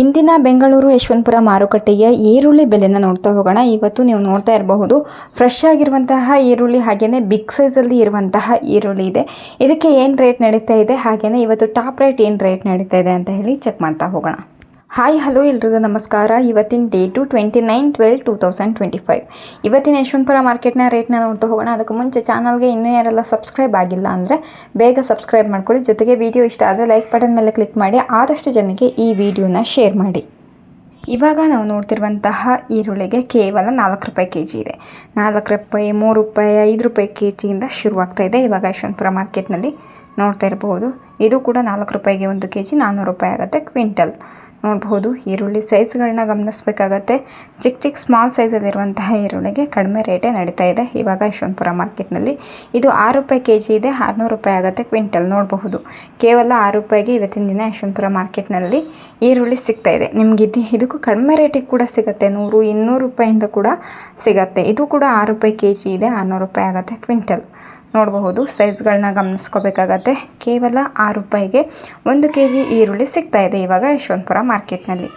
ಇಂದಿನ ಬೆಂಗಳೂರು ಯಶವಂತಪುರ ಮಾರುಕಟ್ಟೆಯ ಈರುಳ್ಳಿ ಬೆಲೆನ ನೋಡ್ತಾ ಹೋಗೋಣ. ಇವತ್ತು ನೀವು ನೋಡ್ತಾ ಇರಬಹುದು ಫ್ರೆಶ್ ಆಗಿರುವಂತಹ ಈರುಳ್ಳಿ ಹಾಗೆಯೇ ಬಿಗ್ ಸೈಜಲ್ಲಿ ಇರುವಂತಹ ಈರುಳ್ಳಿ ಇದೆ. ಇದಕ್ಕೆ ಏನು ರೇಟ್ ನಡೀತಾ ಇದೆ? ಹಾಗೆಯೇ ಇವತ್ತು ಟಾಪ್ ರೇಟ್ ಏನು ರೇಟ್ ನಡೀತಾ ಇದೆ ಅಂತ ಹೇಳಿ ಚೆಕ್ ಮಾಡ್ತಾ ಹೋಗೋಣ. ಹಾಯ್, ಹಲೋ ಎಲ್ರಿಗೂ ನಮಸ್ಕಾರ. ಇವತ್ತಿನ date twenty nine twelve two thousand twenty five. ಇವತ್ತಿನ ಯಶವಂತಪುರ ಮಾರ್ಕೆಟ್ನ ರೇಟ್ನ ನೋಡ್ತಾ ಹೋಗೋಣ. ಅದಕ್ಕೆ ಮುಂಚೆ ಚಾನಲ್ಗೆ ಇನ್ನೂ ಯಾರೆಲ್ಲ ಸಬ್ಸ್ಕ್ರೈಬ್ ಆಗಿಲ್ಲ ಅಂದರೆ ಬೇಗ ಸಬ್ಸ್ಕ್ರೈಬ್ ಮಾಡ್ಕೊಳ್ಳಿ. ಜೊತೆಗೆ ವಿಡಿಯೋ ಇಷ್ಟ ಆದರೆ ಲೈಕ್ ಬಟನ್ ಮೇಲೆ ಕ್ಲಿಕ್ ಮಾಡಿ. ಆದಷ್ಟು ಜನಕ್ಕೆ ಈ ವಿಡಿಯೋನ ಶೇರ್ ಮಾಡಿ. ಇವಾಗ ನಾವು ನೋಡ್ತಿರುವಂತಹ ಈರುಳ್ಳಿಗೆ ಕೇವಲ ನಾಲ್ಕು ರೂಪಾಯಿ ಕೆ ಜಿ ಇದೆ. ನಾಲ್ಕು ರೂಪಾಯಿ, ಮೂರು ರೂಪಾಯಿ, ಐದು ರೂಪಾಯಿ ಕೆ ಜಿಯಿಂದ ಶುರುವಾಗ್ತಾ ಇದೆ. ಇವಾಗ ಯಶವಂತಪುರ ಮಾರ್ಕೆಟ್ನಲ್ಲಿ ನೋಡ್ತಾ ಇರಬಹುದು ಇದು ಕೂಡ ನಾಲ್ಕು ರೂಪಾಯಿಗೆ ಒಂದು ಕೆ ಜಿ ನಾನ್ನೂರು ರೂಪಾಯಿ ಆಗುತ್ತೆ ಕ್ವಿಂಟಲ್. ನೋಡಬಹುದು ಈರುಳ್ಳಿ ಸೈಜ್ಗಳನ್ನ ಗಮನಿಸಬೇಕಾಗತ್ತೆ. ಚಿಕ್ಕ ಚಿಕ್ಕ ಸ್ಮಾಲ್ ಸೈಜಲ್ಲಿರುವಂತಹ ಈರುಳ್ಳಿಗೆ ಕಡಿಮೆ ರೇಟೇ ನಡೀತಾ ಇದೆ. ಇವಾಗ ಯಶವಂತಪುರ ಮಾರ್ಕೆಟ್ನಲ್ಲಿ ಇದು ಆರು ರೂಪಾಯಿ ಕೆ ಜಿ ಇದೆ. ಆರುನೂರು ರೂಪಾಯಿ ಆಗುತ್ತೆ ಕ್ವಿಂಟಲ್ ನೋಡಬಹುದು. ಕೇವಲ ಆರು ರೂಪಾಯಿಗೆ ಇವತ್ತಿನ ದಿನ ಯಶವಂತಪುರ ಮಾರ್ಕೆಟ್ನಲ್ಲಿ ಈರುಳ್ಳಿ ಸಿಗ್ತಾ ಇದೆ. ನಿಮ್ಗೆ ಇದು, ಇದಕ್ಕೂ ಕಡಿಮೆ ರೇಟಿಗೆ ಕೂಡ ಸಿಗುತ್ತೆ. ನೂರು, ಇನ್ನೂರು ರೂಪಾಯಿಂದ ಕೂಡ ಸಿಗುತ್ತೆ. ಇದು ಕೂಡ ಆರು ರೂಪಾಯಿ ಕೆ ಜಿ ಇದೆ. ಆರುನೂರು ರೂಪಾಯಿ ಆಗುತ್ತೆ ಕ್ವಿಂಟಲ್. ನೋಡಬಹುದು. ಸೈಜ್ಗಳನ್ನ ಗಮನಿಸ್ಕೋಬೇಕಾಗತ್ತೆ. ಕೇವಲ ಆರು ರೂಪಾಯಿಗೆ ಒಂದು ಕೆ ಜಿ ಈರುಳ್ಳಿ ಸಿಗ್ತಾ ಇದೆ ಇವಾಗ ಯಶವಂತಪುರ ಮಾರ್ಕೆಟ್ನಲ್ಲಿ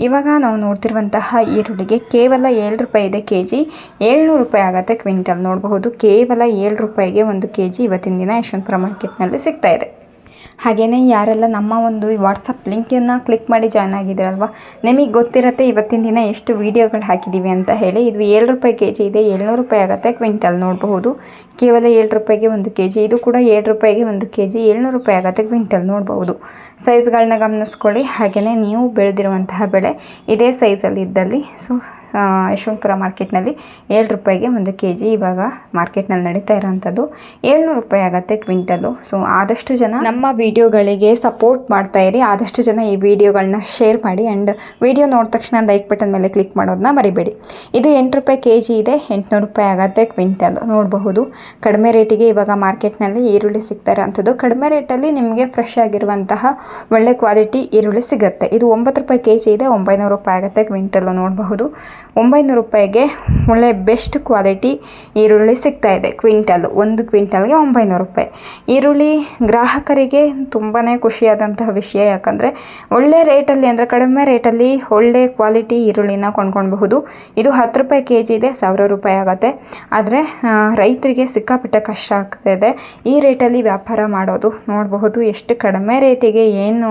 ಇವಾಗ ನಾವು ನೋಡ್ತಿರುವಂತಹ ಈರುಳ್ಳಿಗೆ ಕೇವಲ ಏಳು ರೂಪಾಯಿ ಇದೆ ಕೆ ಜಿ ಏಳ್ನೂರು ರೂಪಾಯಿ ಆಗುತ್ತೆ ಕ್ವಿಂಟಲ್ ನೋಡಬಹುದು. ಕೇವಲ ಏಳು ರೂಪಾಯಿಗೆ ಒಂದು ಕೆ ಜಿ ಇವತ್ತಿನ ದಿನ ಯಶವಂತಪುರ ಮಾರ್ಕೆಟ್ನಲ್ಲಿ ಇದೆ. ಹಾಗೆಯೇ ಯಾರೆಲ್ಲ ನಮ್ಮ ಒಂದು ವಾಟ್ಸಪ್ ಲಿಂಕನ್ನು ಕ್ಲಿಕ್ ಮಾಡಿ ಜಾಯ್ನ್ ಆಗಿದ್ದೀರಲ್ವ? ನಿಮಗೆ ಗೊತ್ತಿರತ್ತೆ ಇವತ್ತಿನ ದಿನ ಎಷ್ಟು ವೀಡಿಯೋಗಳು ಹಾಕಿದ್ದೀವಿ ಅಂತ ಹೇಳಿ. ಇದು ಏಳು ರೂಪಾಯಿ ಕೆ ಜಿ ಇದೆ, ಏಳ್ನೂರು ರೂಪಾಯಿ ಆಗುತ್ತೆ ಕ್ವಿಂಟಲ್ ನೋಡಬಹುದು. ಕೇವಲ ಏಳು ರೂಪಾಯಿಗೆ ಒಂದು ಕೆ ಜಿ ಇದು ಕೂಡ ಏಳು ರೂಪಾಯಿಗೆ ಒಂದು ಕೆ ಜಿ ಏಳ್ನೂರು ರೂಪಾಯಿ ಆಗುತ್ತೆ ಕ್ವಿಂಟಲ್ ನೋಡಬಹುದು. ಸೈಜ್ಗಳನ್ನ ಗಮನಿಸ್ಕೊಳ್ಳಿ. ಹಾಗೆಯೇ ನೀವು ಬೆಳೆದಿರುವಂತಹ ಬೆಳೆ ಇದೇ ಸೈಜಲ್ಲಿ ಇದ್ದಲ್ಲಿ. ಸೊ ಯಶವಂತಪುರ ಮಾರ್ಕೆಟ್ನಲ್ಲಿ ಏಳು ರೂಪಾಯಿಗೆ ಒಂದು ಕೆ ಜಿ ಇವಾಗ ಮಾರ್ಕೆಟ್ನಲ್ಲಿ ನಡೀತಾ ಇರೋವಂಥದ್ದು ಏಳ್ನೂರು ರೂಪಾಯಿ ಆಗುತ್ತೆ ಕ್ವಿಂಟಲು. ಸೊ ಆದಷ್ಟು ಜನ ನಮ್ಮ ವಿಡಿಯೋಗಳಿಗೆ ಸಪೋರ್ಟ್ ಮಾಡ್ತಾ ಇರಿ. ಆದಷ್ಟು ಜನ ಈ ವಿಡಿಯೋಗಳನ್ನ ಶೇರ್ ಮಾಡಿ ಆ್ಯಂಡ್ ವಿಡಿಯೋ ನೋಡಿದ ತಕ್ಷಣ ಲೈಕ್ ಬಟನ್ ಮೇಲೆ ಕ್ಲಿಕ್ ಮಾಡೋದನ್ನ ಮರಿಬೇಡಿ. ಇದು ಎಂಟು ರೂಪಾಯಿ ಕೆ ಜಿ ಇದೆ. ಎಂಟುನೂರು ರೂಪಾಯಿ ಆಗುತ್ತೆ ಕ್ವಿಂಟಲ್. ನೋಡಬಹುದು. ಕಡಿಮೆ ರೇಟಿಗೆ ಇವಾಗ ಮಾರ್ಕೆಟ್ನಲ್ಲಿ ಈರುಳ್ಳಿ ಸಿಗ್ತಾ ಇರೋಂಥದ್ದು. ಕಡಿಮೆ ರೇಟಲ್ಲಿ ನಿಮಗೆ ಫ್ರೆಶ್ ಆಗಿರುವಂತಹ ಒಳ್ಳೆ ಕ್ವಾಲಿಟಿ ಈರುಳ್ಳಿ ಸಿಗುತ್ತೆ. ಇದು ಒಂಬತ್ತು ರೂಪಾಯಿ ಕೆ ಜಿ ಇದೆ. ಒಂಬೈನೂರು ರೂಪಾಯಿ ಆಗುತ್ತೆ ಕ್ವಿಂಟಲ್. ನೋಡಬಹುದು. ಒಂಬೈನೂರು ರೂಪಾಯಿಗೆ ಒಳ್ಳೆ ಬೆಸ್ಟ್ ಕ್ವಾಲಿಟಿ ಈರುಳ್ಳಿ ಸಿಗ್ತಾ ಇದೆ ಕ್ವಿಂಟಲ್, ಒಂದು ಕ್ವಿಂಟಲ್ಗೆ ಒಂಬೈನೂರು ರೂಪಾಯಿ. ಈರುಳ್ಳಿ ಗ್ರಾಹಕರಿಗೆ ತುಂಬಾ ಖುಷಿಯಾದಂತಹ ವಿಷಯ, ಯಾಕಂದರೆ ಒಳ್ಳೆ ರೇಟಲ್ಲಿ ಅಂದರೆ ಕಡಿಮೆ ರೇಟಲ್ಲಿ ಒಳ್ಳೆ ಕ್ವಾಲಿಟಿ ಈರುಳ್ಳಿನ ಕೊಂಡ್ಕೊಳ್ಬಹುದು. ಇದು ಹತ್ತು ರೂಪಾಯಿ ಕೆ ಜಿ ಇದೆ, ಸಾವಿರ ರೂಪಾಯಿ ಆಗುತ್ತೆ. ಆದರೆ ರೈತರಿಗೆ ಸಿಕ್ಕಾಪಟ್ಟೆ ಕಷ್ಟ ಆಗ್ತಾಯಿದೆ ಈ ರೇಟಲ್ಲಿ ವ್ಯಾಪಾರ ಮಾಡೋದು ನೋಡಬಹುದು. ಎಷ್ಟು ಕಡಿಮೆ ರೇಟಿಗೆ ಏನು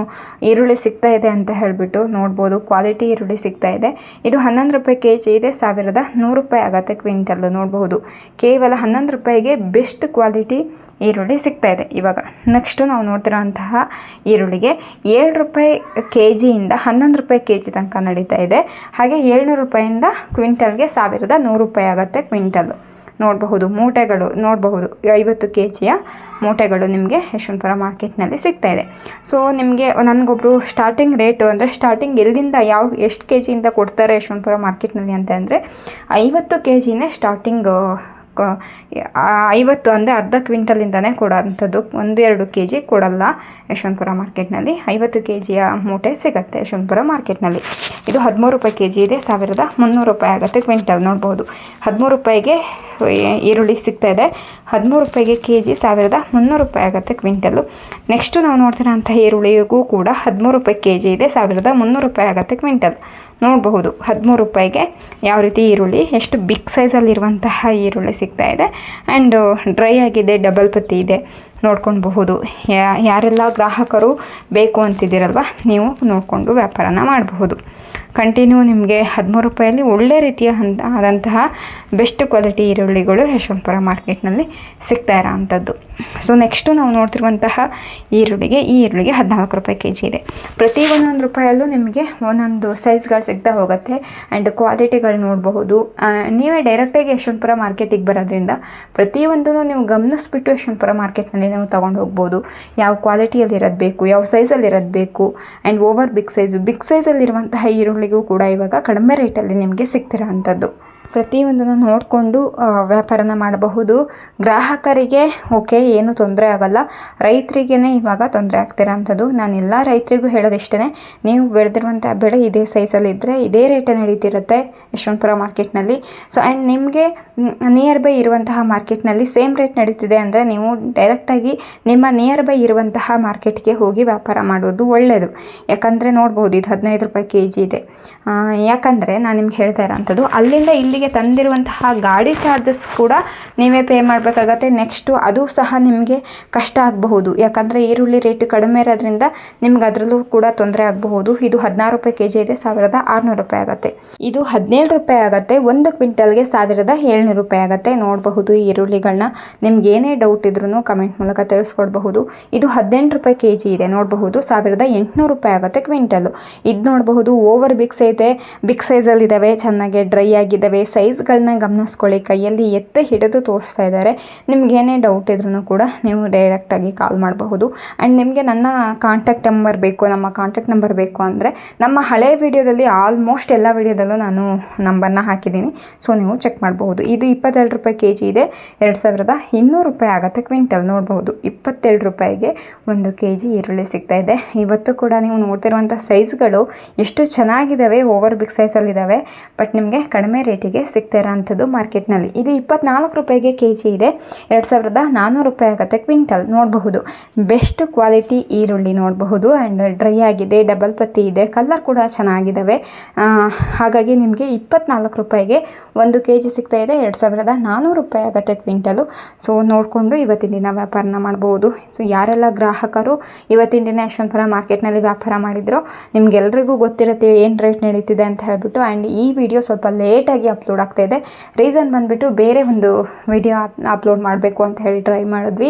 ಈರುಳ್ಳಿ ಸಿಗ್ತಾ ಇದೆ ಅಂತ ಹೇಳಿಬಿಟ್ಟು ನೋಡ್ಬೋದು. ಕ್ವಾಲಿಟಿ ಈರುಳ್ಳಿ ಸಿಗ್ತಾ ಇದೆ. ಇದು ಹನ್ನೊಂದು ರೂಪಾಯಿ ಕೆ ಜಿ ಇದೆ, ಸಾವಿರದ ನೂರು ರೂಪಾಯಿ ಆಗುತ್ತೆ ಕ್ವಿಂಟಲ್ ನೋಡಬಹುದು. ಕೇವಲ ಹನ್ನೊಂದು ರೂಪಾಯಿಗೆ ಬೆಸ್ಟ್ ಕ್ವಾಲಿಟಿ ಈರುಳ್ಳಿ ಸಿಗ್ತಾ ಇದೆ. ಇವಾಗ ನೆಕ್ಸ್ಟು ನಾವು ನೋಡ್ತಿರೋಂತಹ ಈರುಳ್ಳಿಗೆ ಏಳು ರೂಪಾಯಿ ಕೆ ಜಿಯಿಂದ ಹನ್ನೊಂದು ರೂಪಾಯಿ ಕೆ ಜಿ ತನಕ ನಡೀತಾ ಇದೆ. ಹಾಗೆ ಏಳ್ನೂರು ರೂಪಾಯಿಂದ ಕ್ವಿಂಟಲ್ಗೆ ಸಾವಿರದ ನೂರು ರೂಪಾಯಿ ಆಗುತ್ತೆ ಕ್ವಿಂಟಲ್ಲು ನೋಡಬಹುದು. ಮೂಟೆಗಳು ನೋಡಬಹುದು. ಐವತ್ತು ಕೆ ಜಿಯ ಮೂಟೆಗಳು ನಿಮಗೆ ಯಶವಂತಪುರ ಮಾರ್ಕೆಟ್ನಲ್ಲಿ ಇದೆ. ಸೊ ನಿಮಗೆ ನನಗೊಬ್ಬರು ಸ್ಟಾರ್ಟಿಂಗ್ ರೇಟು ಅಂದರೆ ಸ್ಟಾರ್ಟಿಂಗ್ ಎಲ್ಲಿಂದ ಯಾವ, ಎಷ್ಟು ಕೆ ಜಿಯಿಂದ ಕೊಡ್ತಾರೆ ಯಶವಂತಪುರ ಮಾರ್ಕೆಟ್ನಲ್ಲಿ ಅಂತ ಅಂದರೆ ಐವತ್ತು ಕೆ ಜಿನೇ ಸ್ಟಾರ್ಟಿಂಗ್ ಐವತ್ತು ಅಂದರೆ ಅರ್ಧ ಕ್ವಿಂಟಲಿಂದನೇ ಕೊಡೋವಂಥದ್ದು ಒಂದೆರಡು ಕೆ ಜಿ ಕೊಡಲ್ಲ ಯಶವಂತಪುರ ಮಾರ್ಕೆಟ್ನಲ್ಲಿ. ಐವತ್ತು ಕೆ ಜಿಯ ಮೂಟೆ ಸಿಗುತ್ತೆ ಯಶವಂತಪುರ ಮಾರ್ಕೆಟ್ನಲ್ಲಿ. ಇದು ಹದಿಮೂರು ರೂಪಾಯಿ ಕೆ ಜಿ ಇದೆ, ಸಾವಿರದ ಮುನ್ನೂರು ರೂಪಾಯಿ ಆಗುತ್ತೆ ಕ್ವಿಂಟಲ್ ನೋಡ್ಬೋದು. ಹದಿಮೂರು ರೂಪಾಯಿಗೆ ಈರುಳ್ಳಿ ಸಿಗ್ತಾ ಇದೆ. ಹದಿಮೂರು ರೂಪಾಯಿಗೆ ಕೆ ಜಿ ಸಾವಿರದ ಮುನ್ನೂರು ರೂಪಾಯಿ ಆಗುತ್ತೆ ಕ್ವಿಂಟಲ್ಲು. ನೆಕ್ಸ್ಟು ನಾವು ನೋಡ್ತಿರೋಂಥ ಈರುಳ್ಳಿಗೂ ಕೂಡ ಹದಿಮೂರು ರೂಪಾಯಿ ಕೆ ಜಿ ಇದೆ, ಸಾವಿರದ ಮುನ್ನೂರು ರೂಪಾಯಿ ಆಗುತ್ತೆ ಕ್ವಿಂಟಲ್. ನೋಡಬಹುದು. ಹದಿಮೂರು ರೂಪಾಯಿಗೆ ಯಾವ ರೀತಿ ಈರುಳ್ಳಿ, ಎಷ್ಟು ಬಿಗ್ ಸೈಜಲ್ಲಿರುವಂತಹ ಈರುಳ್ಳಿ ಸಿಗ್ತಾ ಇದೆ. ಆ್ಯಂಡ್ ಡ್ರೈ ಆಗಿದೆ ಡಬಲ್ ಪತ್ತಿ ಇದೆ. ನೋಡ್ಕೊಳ್ಬಹುದು. ಯಾರೆಲ್ಲ ಗ್ರಾಹಕರು ಬೇಕು ಅಂತಿದ್ದೀರಲ್ವ, ನೀವು ನೋಡಿಕೊಂಡು ವ್ಯಾಪಾರನ ಮಾಡಬಹುದು. ಕಂಟಿನ್ಯೂ ನಿಮಗೆ ಹದಿಮೂರು ರೂಪಾಯಲ್ಲಿ ಒಳ್ಳೆ ರೀತಿಯ ಆದಂತಹ ಬೆಸ್ಟ್ ಕ್ವಾಲಿಟಿ ಈರುಳ್ಳಿಗಳು ಯಶವಂತಪುರ ಮಾರ್ಕೆಟ್ನಲ್ಲಿ ಸಿಗ್ತಾ ಇರೋ ಅಂಥದ್ದು. ಸೊ ನೆಕ್ಸ್ಟು ನಾವು ನೋಡ್ತಿರುವಂತಹ ಈರುಳ್ಳಿಗೆ, ಈ ಈರುಳ್ಳಿಗೆ ಹದಿನಾಲ್ಕು ರೂಪಾಯಿ ಕೆ ಜಿ ಇದೆ. ಪ್ರತಿ ಒಂದೊಂದು ರೂಪಾಯಲ್ಲೂ ನಿಮಗೆ ಒಂದೊಂದು ಸೈಜ್ಗಳು ಸಿಗ್ತಾ ಹೋಗುತ್ತೆ. ಆ್ಯಂಡ್ ಕ್ವಾಲಿಟಿಗಳು ನೋಡಬಹುದು. ನೀವೇ ಡೈರೆಕ್ಟಾಗಿ ಯಶವಂತಪುರ ಮಾರ್ಕೆಟಿಗೆ ಬರೋದ್ರಿಂದ ಪ್ರತಿಯೊಂದೂ ನೀವು ಗಮನಿಸ್ಬಿಟ್ಟು ಯಶವಂತಪುರ ಮಾರ್ಕೆಟ್ನಲ್ಲಿ ನೀವು ತೊಗೊಂಡು ಹೋಗ್ಬೋದು. ಯಾವ ಕ್ವಾಲಿಟಿಯಲ್ಲಿ ಇರೋದು ಬೇಕು, ಯಾವ ಸೈಜಲ್ಲಿ ಇರೋದು ಬೇಕು. And over big size big ಸೈಜಲ್ಲಿರುವಂತಹ ಕೂಡ ಇವಾಗ ಕಡಿಮೆ ರೇಟಲ್ಲಿ ನಿಮಗೆ ಸಿಗ್ತಿರೋ ಅಂಥದ್ದು. ಪ್ರತಿಯೊಂದನ್ನು ನೋಡಿಕೊಂಡು ವ್ಯಾಪಾರನ ಮಾಡಬಹುದು. ಗ್ರಾಹಕರಿಗೆ, ಓಕೆ, ಏನು ತೊಂದರೆ ಆಗಲ್ಲ. ರೈತರಿಗೇ ಇವಾಗ ತೊಂದರೆ ಆಗ್ತಿರೋಂಥದ್ದು ನಾನು ಎಲ್ಲ ರೈತರಿಗೂ ಹೇಳೋದಿಷ್ಟೇ ನೀವು ಬೆಳೆದಿರುವಂಥ ಬೆಳೆ ಇದೇ ಸೈಜಲ್ಲಿ ಇದ್ದರೆ ಇದೇ ರೇಟೇ ನಡೀತಿರುತ್ತೆ ಯಶವಂತಪುರ ಮಾರ್ಕೆಟ್ನಲ್ಲಿ. ಸೊ ಆ್ಯಂಡ್ ನಿಮಗೆ ನಿಯರ್ ಬೈ ಇರುವಂತಹ ಮಾರ್ಕೆಟ್ನಲ್ಲಿ ಸೇಮ್ ರೇಟ್ ನಡೀತಿದೆ ಅಂದರೆ ನೀವು ಡೈರೆಕ್ಟಾಗಿ ನಿಮ್ಮ ನಿಯರ್ ಬೈ ಇರುವಂತಹ ಮಾರ್ಕೆಟ್ಗೆ ಹೋಗಿ ವ್ಯಾಪಾರ ಮಾಡೋದು ಒಳ್ಳೆಯದು ಯಾಕಂದರೆ ನೋಡ್ಬೋದು, ಇದು ಹದಿನೈದು ರೂಪಾಯಿ ಕೆ ಜಿ ಇದೆ ಯಾಕಂದರೆ ನಾನು ನಿಮ್ಗೆ ಹೇಳ್ತಾ ಇರೋಂಥದ್ದು, ಅಲ್ಲಿಂದ ಇಲ್ಲಿಗೆ ತಂದಿರುವಂತಹ ಗಾಡಿ ಚಾರ್ಜಸ್ ಕೂಡ ನೀವೇ ಪೇ ಮಾಡಬೇಕಾಗತ್ತೆ. ನೆಕ್ಸ್ಟು ಅದು ಸಹ ನಿಮಗೆ ಕಷ್ಟ ಆಗಬಹುದು. ಯಾಕಂದರೆ ಈರುಳ್ಳಿ ರೇಟ್ ಕಡಿಮೆ ಇರೋದ್ರಿಂದ ನಿಮ್ಗೆ ಅದರಲ್ಲೂ ಕೂಡ ತೊಂದರೆ ಆಗಬಹುದು. ಇದು ಹದಿನಾರು ರೂಪಾಯಿ ಕೆ ಜಿ ಇದೆ, ಸಾವಿರದ ಆರುನೂರು ರೂಪಾಯಿ ಆಗುತ್ತೆ. ಇದು ಹದಿನೇಳು ರೂಪಾಯಿ ಆಗುತ್ತೆ. ಒಂದು ಕ್ವಿಂಟಲ್ಗೆ ಸಾವಿರದ ಏಳ್ನೂರು ರೂಪಾಯಿ ಆಗುತ್ತೆ. ನೋಡಬಹುದು ಈರುಳ್ಳಿಗಳನ್ನ ನಿಮ್ಗೆ ಏನೇ ಡೌಟ್ ಇದ್ರೂ ಕಮೆಂಟ್ ಮೂಲಕ ತಿಳಿಸ್ಕೊಡ್ಬಹುದು. ಇದು ಹದಿನೆಂಟು ರೂಪಾಯಿ ಕೆ ಜಿ ಇದೆ. ನೋಡಬಹುದು ಸಾವಿರದ ಎಂಟುನೂರು ರೂಪಾಯಿ ಆಗುತ್ತೆ ಕ್ವಿಂಟಲ್ ಇದು ನೋಡಬಹುದು ಓವರ್ ಬಿಗ್ ಸೈತೆ. ಬಿಗ್ ಸೈಜಲ್ಲಿ ಇದ್ದಾವೆ ಚೆನ್ನಾಗಿ ಡ್ರೈ ಆಗಿದ್ದಾವೆ ಸೈಜ್ಗಳನ್ನ ಗಮನಿಸ್ಕೊಳ್ಳಿ, ಕೈಯಲ್ಲಿ ಎತ್ತ ಹಿಡಿದು ತೋರಿಸ್ತಾ ಇದ್ದಾರೆ. ನಿಮ್ಗೆ ಏನೇ ಡೌಟ್ ಇದ್ರೂ ಕೂಡ ನೀವು ಡೈರೆಕ್ಟಾಗಿ ಕಾಲ್ ಮಾಡಬಹುದು. ಆ್ಯಂಡ್ ನಿಮಗೆ ನನ್ನ ಕಾಂಟ್ಯಾಕ್ಟ್ ನಂಬರ್ ಬೇಕು, ನಮ್ಮ ಕಾಂಟ್ಯಾಕ್ಟ್ ನಂಬರ್ ಬೇಕು ಅಂದರೆ ನಮ್ಮ ಹಳೆ ವಿಡಿಯೋದಲ್ಲಿ ಆಲ್ಮೋಸ್ಟ್ ಎಲ್ಲ ವಿಡಿಯೋದಲ್ಲೂ ನಾನು ನಂಬರ್ನ ಹಾಕಿದ್ದೀನಿ. ಸೊ ನೀವು ಚೆಕ್ ಮಾಡಬಹುದು. ಇದು ಇಪ್ಪತ್ತೆರಡು ರೂಪಾಯಿ ಕೆ ಜಿ ಇದೆ. ಎರಡು ಸಾವಿರದ ಇನ್ನೂರು ರೂಪಾಯಿ ಆಗುತ್ತೆ ಕ್ವಿಂಟಲ್. ನೋಡಬಹುದು, ಇಪ್ಪತ್ತೆರಡು ರೂಪಾಯಿಗೆ ಒಂದು ಕೆ ಜಿ ಈರುಳ್ಳಿ ಸಿಗ್ತಾ ಇದೆ. ಇವತ್ತು ಕೂಡ ನೀವು ನೋಡ್ತಿರುವಂಥ ಸೈಜ್ಗಳು ಎಷ್ಟು ಚೆನ್ನಾಗಿದ್ದಾವೆ ಓವರ್ ಬಿಗ್ ಸೈಜಲ್ಲಿದ್ದಾವೆ ಬಟ್ ನಿಮಗೆ ಕಡಿಮೆ ರೇಟಿಗೆ ಸಿಗ್ತಾ ಇರೋಂಥದ್ದು ಮಾರ್ಕೆಟ್ನಲ್ಲಿ. ಇದು ಇಪ್ಪತ್ನಾಲ್ಕು ರೂಪಾಯಿಗೆ ಕೆ ಜಿ ಇದೆ. ಎರಡು ಸಾವಿರದ ನಾನ್ನೂರು ರೂಪಾಯಿ ಆಗುತ್ತೆ ಕ್ವಿಂಟಲ್. ನೋಡಬಹುದು. ಬೆಸ್ಟ್ ಕ್ವಾಲಿಟಿ ಈರುಳ್ಳಿ ನೋಡಬಹುದು. ಆ್ಯಂಡ್ ಡ್ರೈ ಆಗಿದೆ, ಡಬಲ್ ಪತ್ತಿ ಇದೆ, ಕಲರ್ ಕೂಡ ಚೆನ್ನಾಗಿದ್ದಾವೆ. ಹಾಗಾಗಿ ನಿಮಗೆ ಇಪ್ಪತ್ನಾಲ್ಕು ರೂಪಾಯಿಗೆ ಒಂದು ಕೆ ಜಿ ಸಿಗ್ತಾ ಇದೆ. ಎರಡು ಸಾವಿರದ ನಾನ್ನೂರು ರೂಪಾಯಿ ಆಗುತ್ತೆ ಕ್ವಿಂಟಲು. ಸೊ, ನೋಡಿಕೊಂಡು ಇವತ್ತಿನ ದಿನ ವ್ಯಾಪಾರನ ಮಾಡ್ಬೋದು. ಸೊ, ಯಾರೆಲ್ಲ ಗ್ರಾಹಕರು ಇವತ್ತಿನ ದಿನ ಯಶವಂತಪುರ ಮಾರ್ಕೆಟ್ನಲ್ಲಿ ವ್ಯಾಪಾರ ಮಾಡಿದ್ರು ನಿಮ್ಗೆಲ್ಲರಿಗೂ ಗೊತ್ತಿರುತ್ತೆ ಏನು ರೇಟ್ ನಡೀತಿದೆ ಅಂತ ಹೇಳ್ಬಿಟ್ಟು. ಆ್ಯಂಡ್ ಈ ವಿಡಿಯೋ ಸ್ವಲ್ಪ ಲೇಟಾಗಿ ಅಪ್ಲೋಡ್ ಆಗ್ತಾ ಇದೆ. ರೀಸನ್ ಬಂದುಬಿಟ್ಟು ಬೇರೆ ಒಂದು ವಿಡಿಯೋ ಅಪ್ಲೋಡ್ ಮಾಡಬೇಕು ಅಂತ ಹೇಳಿ ಟ್ರೈ ಮಾಡಿದ್ವಿ.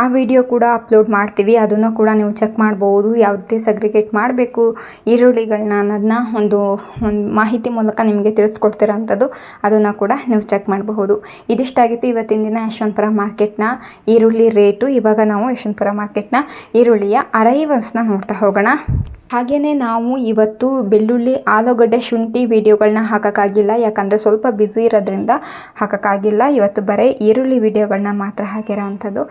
ಆ ವಿಡಿಯೋ ಕೂಡ ಅಪ್ಲೋಡ್ ಮಾಡ್ತೀವಿ. ಅದನ್ನು ಕೂಡ ನೀವು ಚೆಕ್ ಮಾಡ್ಬೋದು. ಯಾವ ರೀತಿ ಸಗ್ರಿಗೇಟ್ ಮಾಡಬೇಕು, ಈರುಳ್ಳಿಗಳನ್ನ ಅನ್ನೋದನ್ನ ಒಂದು ಒಂದು ಮಾಹಿತಿ ಮೂಲಕ ನಿಮಗೆ ತಿಳಿಸ್ಕೊಡ್ತಿರೋ ಅಂಥದ್ದು ಅದನ್ನು ಕೂಡ ನೀವು ಚೆಕ್ ಮಾಡಬಹುದು. ಇದಿಷ್ಟಾಗಿತ್ತು ಇವತ್ತಿನ ದಿನ ಯಶವಂತಪುರ ಮಾರ್ಕೆಟ್ನ ಈರುಳ್ಳಿ ರೇಟು ಇವಾಗ ನಾವು ಯಶವಂತಪುರ ಮಾರ್ಕೆಟ್ನ ಈರುಳ್ಳಿಯ ಅರೈವಲ್ಸ್ನ ನೋಡ್ತಾ ಹೋಗೋಣ. ಹಾಗೆಯೇ ನಾವು ಇವತ್ತು ಬೆಳ್ಳುಳ್ಳಿ, ಆಲೂಗಡ್ಡೆ, ಶುಂಠಿ ವಿಡಿಯೋಗಳನ್ನ ಹಾಕೋಕ್ಕಾಗಿಲ್ಲ. ಯಾಕಂದರೆ ಸ್ವಲ್ಪ ಬ್ಯುಸಿ ಇರೋದ್ರಿಂದ ಹಾಕೋಕ್ಕಾಗಿಲ್ಲ. ಇವತ್ತು ಬರೀ ಈರುಳ್ಳಿ ವೀಡಿಯೋಗಳನ್ನ ಮಾತ್ರ ಹಾಕಿರೋ ಅಂಥದ್ದು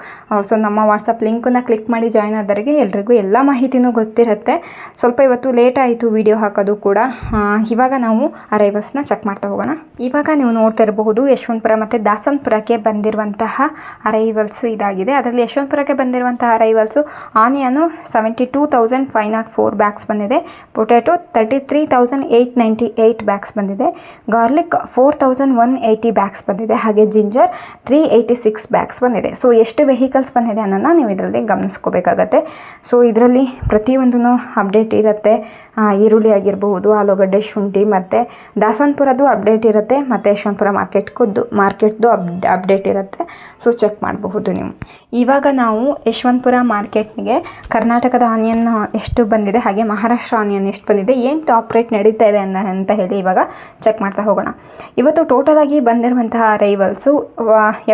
ಸೊ ನಮ್ಮ ವಾಟ್ಸಪ್ ಲಿಂಕನ್ನು ಕ್ಲಿಕ್ ಮಾಡಿ ಜಾಯ್ನ್ ಆದವರಿಗೆ ಎಲ್ರಿಗೂ ಎಲ್ಲ ಮಾಹಿತಿನೂ ಗೊತ್ತಿರುತ್ತೆ. ಸ್ವಲ್ಪ ಇವತ್ತು ಲೇಟ್ ಆಯಿತು ವಿಡಿಯೋ ಹಾಕೋದು ಕೂಡ. ಇವಾಗ ನಾವು ಅರೈವಲ್ಸ್ನ ಚೆಕ್ ಮಾಡ್ತಾ ಹೋಗೋಣ. ಇವಾಗ ನೀವು ನೋಡ್ತಾ ಇರಬಹುದು ಯಶವಂತಪುರ ಮತ್ತು ದಾಸನ್ಪುರಕ್ಕೆ ಬಂದಿರುವಂತಹ ಅರೈವಲ್ಸು ಇದಾಗಿದೆ. ಅದರಲ್ಲಿ ಯಶವಂತಪುರಕ್ಕೆ ಬಂದಿರುವಂತಹ arrivals onion seventy two thousand five nought four bags ಬಂದಿದೆ. Potato thirty three thousand eight ninety eight bags ಬಂದಿದೆ. Garlic four thousand one eighty bags ಬಂದಿದೆ. ಹಾಗೆ ginger three eighty six bags ಬಂದಿದೆ. ಸೊ ಎಷ್ಟು ವೆಹಿಕಲ್ಸ್ ಬಂದಿದೆ ಅನ್ನೋದನ್ನ ನೀವು ಇದರಲ್ಲಿ ಗಮನಿಸ್ಕೋಬೇಕಾಗತ್ತೆ. ಸೊ ಇದರಲ್ಲಿ ಪ್ರತಿಯೊಂದೂ ಅಪ್ಡೇಟ್ ಇರುತ್ತೆ. ಈರುಳ್ಳಿ ಆಗಿರಬಹುದು, ಆಲೂಗಡ್ಡೆ, ಶುಂಠಿ ಮತ್ತು ದಾಸನ್ಪುರದ್ದು ಅಪ್ಡೇಟ್ ಇರುತ್ತೆ, ಮತ್ತು ಯಶವಂತಪುರ ಮಾರ್ಕೆಟ್ ಖುದ್ದು ಮಾರ್ಕೆಟ್ದು ಅಪ್ ಅಪ್ಡೇಟ್ ಇರುತ್ತೆ. ಸೊ ಚೆಕ್ ಮಾಡಬಹುದು ನೀವು. ಇವಾಗ ನಾವು ಯಶವಂತಪುರ ಮಾರ್ಕೆಟ್ಗೆ ಕರ್ನಾಟಕದ ಆನಿಯನ್ ಎಷ್ಟು ಬಂದಿದೆ ಹಾಗೆ ಮಹಾರಾಷ್ಟ್ರ ಆನಿಯನ್ ಎಷ್ಟು ಬಂದಿದೆ, ಏನು ಟಾಪ್ ರೇಟ್ ನಡೀತಾ ಇದೆ ಅನ್ನ ಅಂತ ಹೇಳಿ ಇವಾಗ ಚೆಕ್ ಮಾಡ್ತಾ ಹೋಗೋಣ. ಇವತ್ತು ಟೋಟಲ್ ಆಗಿ ಬಂದಿರುವಂತಹ ರೈವಲ್ಸು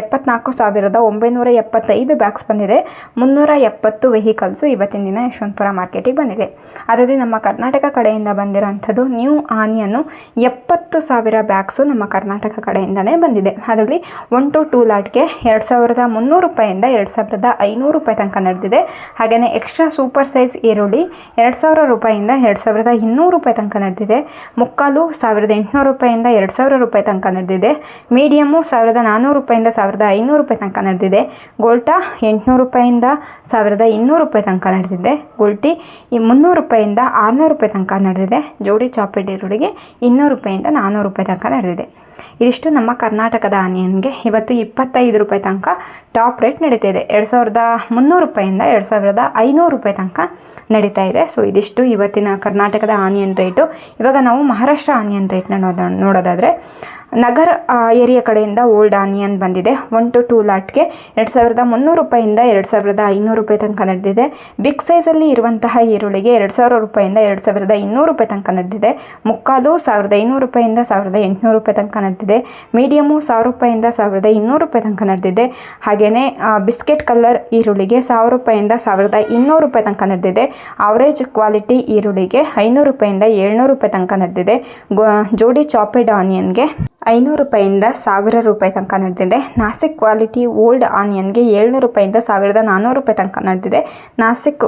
ಎಪ್ಪತ್ನಾಲ್ಕು ಸಾವಿರದ ಒಂಬೈನೂರ ಎಪ್ಪತ್ತೈದು ಬ್ಯಾಗ್ಸ್ ಬಂದಿದೆ. ಮುನ್ನೂರ ಎಪ್ಪತ್ತು ವೆಹಿಕಲ್ಸು ಇವತ್ತಿನ ದಿನ ಯಶವಂತಪುರ ಮಾರ್ಕೆಟಿಗೆ ಬಂದಿದೆ. ಅದರಲ್ಲಿ ನಮ್ಮ ಕರ್ನಾಟಕ ಕಡೆಯಿಂದ ಬಂದಿರುವಂಥದ್ದು ನ್ಯೂ ಆನಿಯನ್ನು ಎಪ್ಪತ್ತು ಸಾವಿರ ಬ್ಯಾಗ್ಸು ನಮ್ಮ ಕರ್ನಾಟಕ ಕಡೆಯಿಂದನೇ ಬಂದಿದೆ. ಅದರಲ್ಲಿ ಒನ್ ಟು ಟೂ ಲಾಟ್ಗೆ ಎರಡು ಸಾವಿರದ ಮುನ್ನೂರು ರೂಪಾಯಿಂದ ಎರಡು ಸಾವಿರದ ಐನೂರು ರೂಪಾಯಿ ತನಕ ನಡೆದಿದೆ. ಹಾಗೆಯೇ ಎಕ್ಸ್ಟ್ರಾ ಸೂಪರ್ ಸೈಜ್ ಈರುಳ್ಳಿ, ಎರಡು ಸಾವಿರ ರೂಪಾಯಿಂದ ಎರಡು ಸಾವಿರದ ಇನ್ನೂರು ರೂಪಾಯಿ ತನಕ ನಡೆದಿದೆ. ಮುಕ್ಕಾಲು ಸಾವಿರದ ಎಂಟುನೂರು ರೂಪಾಯಿಂದ ಎರಡು ಸಾವಿರ ರೂಪಾಯಿ ತನಕ ನಡೆದಿದೆ. ಮೀಡಿಯಮ್ಮು ಸಾವಿರದ ನಾನ್ನೂರು ರೂಪಾಯಿಂದ ಸಾವಿರದ ಐನೂರು ರೂಪಾಯಿ ತನಕ ನಡೆದಿದೆ. ಗೋಲ್ಟಾ ಎಂಟುನೂರು ರೂಪಾಯಿಂದ ಸಾವಿರದ ಇನ್ನೂರು ರೂಪಾಯಿ ತನಕ ನಡೆದಿದೆ. ಗೋಲ್ಟಿ ಈ ಮುನ್ನೂರು ರೂಪಾಯಿಂದ ಆರುನೂರು ರೂಪಾಯಿ ತನಕ ನಡೆದಿದೆ. ಜೋಡಿ ಚಾಪೆಡ್ ಈರುಳ್ಳಿಗೆ ಇನ್ನೂರು ರೂಪಾಯಿಂದ ನಾನ್ನೂರು ರೂಪಾಯಿ ತನಕ ನಡೆದಿದೆ. ಇದಿಷ್ಟು ನಮ್ಮ ಕರ್ನಾಟಕದ ಆನಿಯನ್ಗೆ. ಇವತ್ತು ಇಪ್ಪತ್ತೈದು ರೂಪಾಯಿ ತನಕ ಟಾಪ್ ರೇಟ್ ನಡೀತಾ ಇದೆ. ಎರಡು ಸಾವಿರದ ಮುನ್ನೂರು ರೂಪಾಯಿಂದ ಎರಡು ಸಾವಿರದ ಐನೂರು ರೂಪಾಯಿ ತನಕ ನಡೀತಾ ಇದೆ. ಸೊ ಇದಿಷ್ಟು ಇವತ್ತಿನ ಕರ್ನಾಟಕದ ಆನಿಯನ್ ರೇಟು. ಇವಾಗ ನಾವು ಮಹಾರಾಷ್ಟ್ರ ಆನಿಯನ್ ರೇಟ್ನ ನೋಡೋ ನೋಡೋದಾದರೆ, ನಗರ ಏರಿಯಾ ಕಡೆಯಿಂದ ಓಲ್ಡ್ ಆನಿಯನ್ ಬಂದಿದೆ. ಒನ್ ಟು ಟೂ ಲಾಟ್ಗೆ ಎರಡು ಸಾವಿರದ ಮುನ್ನೂರು ರೂಪಾಯಿಂದ ಎರಡು ಸಾವಿರದ ಐನೂರು ರೂಪಾಯಿ ತನಕ ನಡೆದಿದೆ. ಬಿಗ್ ಸೈಜಲ್ಲಿ ಇರುವಂತಹ ಈರುಳ್ಳಿಗೆ ಎರಡು ಸಾವಿರ ರೂಪಾಯಿಂದ ಎರಡು ಸಾವಿರದ ಇನ್ನೂರು ರೂಪಾಯಿ ತನಕ ನಡೆದಿದೆ. ಮುಕ್ಕಾಲು ಸಾವಿರದ ಐನೂರು ರೂಪಾಯಿಂದ ಸಾವಿರದ ಎಂಟುನೂರು ರೂಪಾಯಿ ತನಕ ನಡೆದಿದೆ. ಮೀಡಿಯಮು ಸಾವಿರ ರೂಪಾಯಿಂದ ಸಾವಿರದ ಇನ್ನೂರು ರೂಪಾಯಿ ತನಕ ನಡೆದಿದೆ. ಹಾಗೆಯೇ ಬಿಸ್ಕೆಟ್ ಕಲರ್ ಈರುಳ್ಳಿಗೆ ಸಾವಿರ ರೂಪಾಯಿಂದ ಸಾವಿರದ ಇನ್ನೂರು ರೂಪಾಯಿ ತನಕ ನಡೆದಿದೆ. ಅವರೇಜ್ ಕ್ವಾಲಿಟಿ ಈರುಳ್ಳಿಗೆ ಐನೂರು ರೂಪಾಯಿಂದ ಏಳ್ನೂರು ರೂಪಾಯಿ ತನಕ ನಡೆದಿದೆ. ಜೋಡಿ ಚಾಪೆಡ್ ಆನಿಯನ್ಗೆ ಐನೂರು ರೂಪಾಯಿಂದ ಸಾವಿರ ರೂಪಾಯಿ ತನಕ ನಡೆದಿದೆ. ನಾಸಿಕ್ ಕ್ವಾಲಿಟಿ ಓಲ್ಡ್ ಆನಿಯನ್ಗೆ ಏಳ್ನೂರು ರೂಪಾಯಿಂದ ಸಾವಿರದ ನಾನ್ನೂರು ರೂಪಾಯಿ ತನಕ ನಡೆದಿದೆ. ನಾಸಿಕ್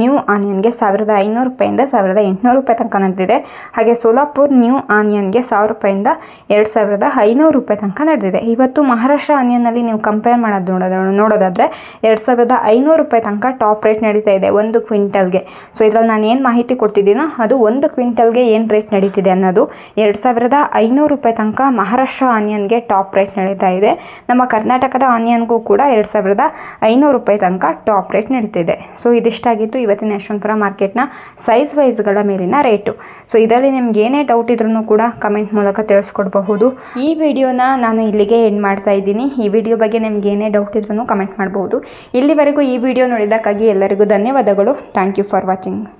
ನ್ಯೂ ಆನಿಯನ್ಗೆ ಸಾವಿರದ ಐನೂರು ರೂಪಾಯಿಂದ ಸಾವಿರದ ಎಂಟುನೂರು ರೂಪಾಯಿ ತನಕ ನಡೆದಿದೆ. ಹಾಗೆ ಸೋಲಾಪುರ್ ನ್ಯೂ ಆನಿಯನ್ಗೆ ಸಾವಿರ ರೂಪಾಯಿಂದ ಎರಡು ಸಾವಿರದ ಐನೂರು ರೂಪಾಯಿ ತನಕ ನಡೆದಿದೆ. ಇವತ್ತು ಮಹಾರಾಷ್ಟ್ರ ಆನಿಯನ್ನಲ್ಲಿ ನೀವು ಕಂಪೇರ್ ಮಾಡೋದು ನೋಡೋದು, ನೋಡೋದಾದರೆ ಎರಡು ಸಾವಿರದ ಐನೂರು ರೂಪಾಯಿ ತನಕ ಟಾಪ್ ರೇಟ್ ನಡೀತಾ ಇದೆ ಒಂದು ಕ್ವಿಂಟಲ್ಗೆ. ಸೊ ಇದರಲ್ಲಿ ನಾನು ಏನು ಮಾಹಿತಿ ಕೊಡ್ತಿದ್ದೀನೋ ಅದು ಒಂದು ಕ್ವಿಂಟಲ್ಗೆ ಏನು ರೇಟ್ ನಡೀತಿದೆ ಅನ್ನೋದು. ಎರಡು ಸಾವಿರದ ಐನೂರು ರೂಪಾಯಿ ತನಕ ಮಹಾರಾಷ್ಟ್ರ ಆನಿಯನ್ಗೆ ಟಾಪ್ ರೇಟ್ ನಡೀತಾ ಇದೆ. ನಮ್ಮ ಕರ್ನಾಟಕದ ಆನಿಯನ್ಗೂ ಕೂಡ ಎರಡು ಸಾವಿರದ ಐನೂರು ರೂಪಾಯಿ ತನಕ ಟಾಪ್ ರೇಟ್ ನಡೀತಿದೆ. ಸೊ, ಇದಿಷ್ಟಾಗಿತ್ತು ಇವತ್ತಿನ ಯಶವಂತಪುರ ಮಾರ್ಕೆಟ್ನ ಸೈಜ್ ವೈಸ್ಗಳ ಮೇಲಿನ ರೇಟು. ಸೊ, ಇದರಲ್ಲಿ ನಿಮ್ಗೆ ಏನೇ ಡೌಟ್ ಇದ್ರೂ ಕೂಡ ಕಮೆಂಟ್ ಮೂಲಕ ತಿಳಿಸ್ಕೊಡ್ಬಹುದು. ಈ ವಿಡಿಯೋನ ನಾನು ಇಲ್ಲಿಗೆ ಎಂಡ್ ಮಾಡ್ತಾ ಇದ್ದೀನಿ. ಈ ವಿಡಿಯೋ ಬಗ್ಗೆ ನಿಮ್ಗೆ ಏನೇ ಡೌಟ್ ಇದ್ರೂ ಕಮೆಂಟ್ ಮಾಡಬಹುದು. ಇಲ್ಲಿವರೆಗೂ ಈ ವಿಡಿಯೋ ನೋಡಿದ್ದಕ್ಕಾಗಿ ಎಲ್ಲರಿಗೂ ಧನ್ಯವಾದಗಳು. Thank you for watching.